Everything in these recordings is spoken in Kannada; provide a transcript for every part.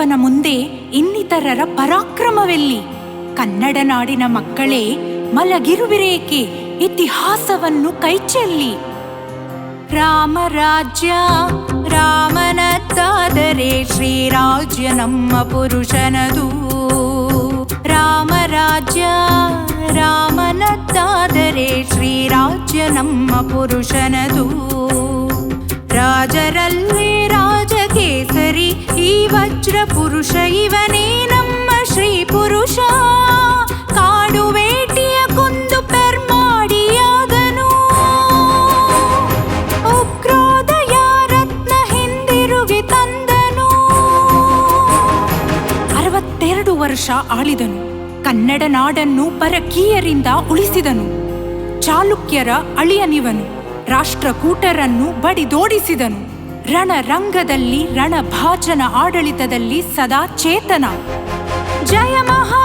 ರಾಜಗೋಪನ ಮುಂದೆ ಇನ್ನಿತರರ ಪರಾಕ್ರಮವೆಲ್ಲಿ? ಕನ್ನಡ ನಾಡಿನ ಮಕ್ಕಳೇ, ಮಲಗಿರುವಿರೇಕೆ? ಇತಿಹಾಸವನ್ನು ಕೈಚೆಲ್ಲಿ? ರಾಮ ರಾಜ್ಯ, ರಾಮನದ್ದಾದರೆ ಶ್ರೀರಾಜ್ಯ ನಮ್ಮ ಪುರುಷನದು. ರಾಮ ರಾಜ್ಯ, ರಾಮನದ್ದಾದರೆ ಶ್ರೀರಾಜ್ಯ ನಮ್ಮ ಪುರುಷನದು. ರಾಜರಲ್ಲಿ ಪುರುಷ, ಇವನೇ ನಮ್ಮ ಶ್ರೀ ಪುರುಷ. ಕಾಡು ಬೇಟಿಯ ಕೊಂದು ಪೆರ್ಮಾಡಿಯಾದನು ಉಗ್ರೋದಯ ರತ್ನ ಹಿಂದಿರುಗಿ ತಂದನು. ಅರವತ್ತೆರಡು ವರ್ಷ ಆಳಿದನು. ಕನ್ನಡ ನಾಡನ್ನು ಪರಕೀಯರಿಂದ ಉಳಿಸಿದನು. ಚಾಲುಕ್ಯರ ಅಳಿಯನಿವನು. ರಾಷ್ಟ್ರಕೂಟರನ್ನು ಬಡಿದೋಡಿಸಿದನು. ರಣರಂಗದಲ್ಲಿ ರಣಭಾಜನ ಆಡಳಿತದಲ್ಲಿ ಸದಾ ಚೇತನ. ಜಯ ಮಹಾರಾಜಾಧಿರಾಜ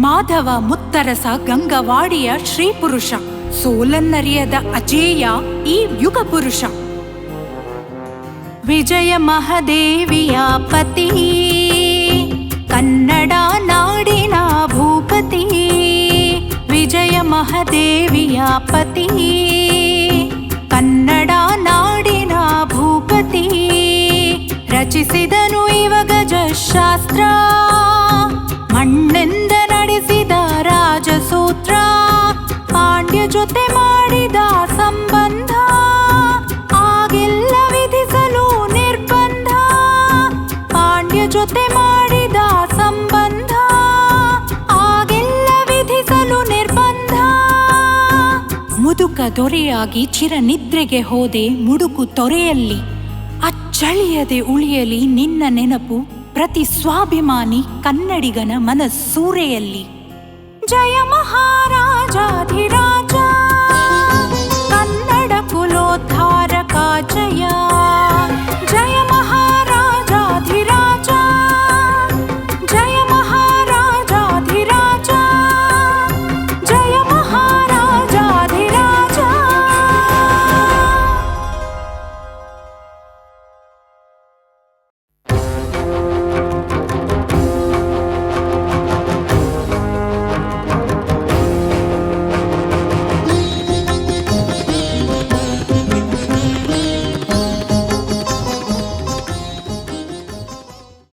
ಮಾಧವ, ಮುತ್ತರಸ, ಗಂಗವಾಡಿಯ ಶ್ರೀಪುರುಷ, ಸೋಲನ್ನರಿಯದ ಅಜೇಯ ಈ ಯುಗ ಪುರುಷ ವಿಜಯ ಮಹದೇವಿಯ ಪತಿ, ಕನ್ನಡ ನಾಡಿನ ಭೂಪತಿ. ವಿಜಯ ಮಹದೇವಿಯ ಪತಿ, ಕನ್ನಡ ನಾಡಿನ ಭೂಪತಿ. ರಚಿಸಿದನು ಇವ ಗಜಶಾಸ್ತ್ರ. ಮುದುಕ ದೊರೆಯಾಗಿ ಚಿರನಿದ್ರೆಗೆ ಹೋದೆ ಮುಡುಕು ತೊರೆಯಲ್ಲಿ. ಅಚ್ಚಳಿಯದೆ ಉಳಿಯಲಿ ನಿನ್ನ ನೆನಪು, ಪ್ರತಿ ಸ್ವಾಭಿಮಾನಿ ಕನ್ನಡಿಗನ ಮನಸ್ಸೂರೆಯಲ್ಲಿ. ಜಯ ಮಹಾ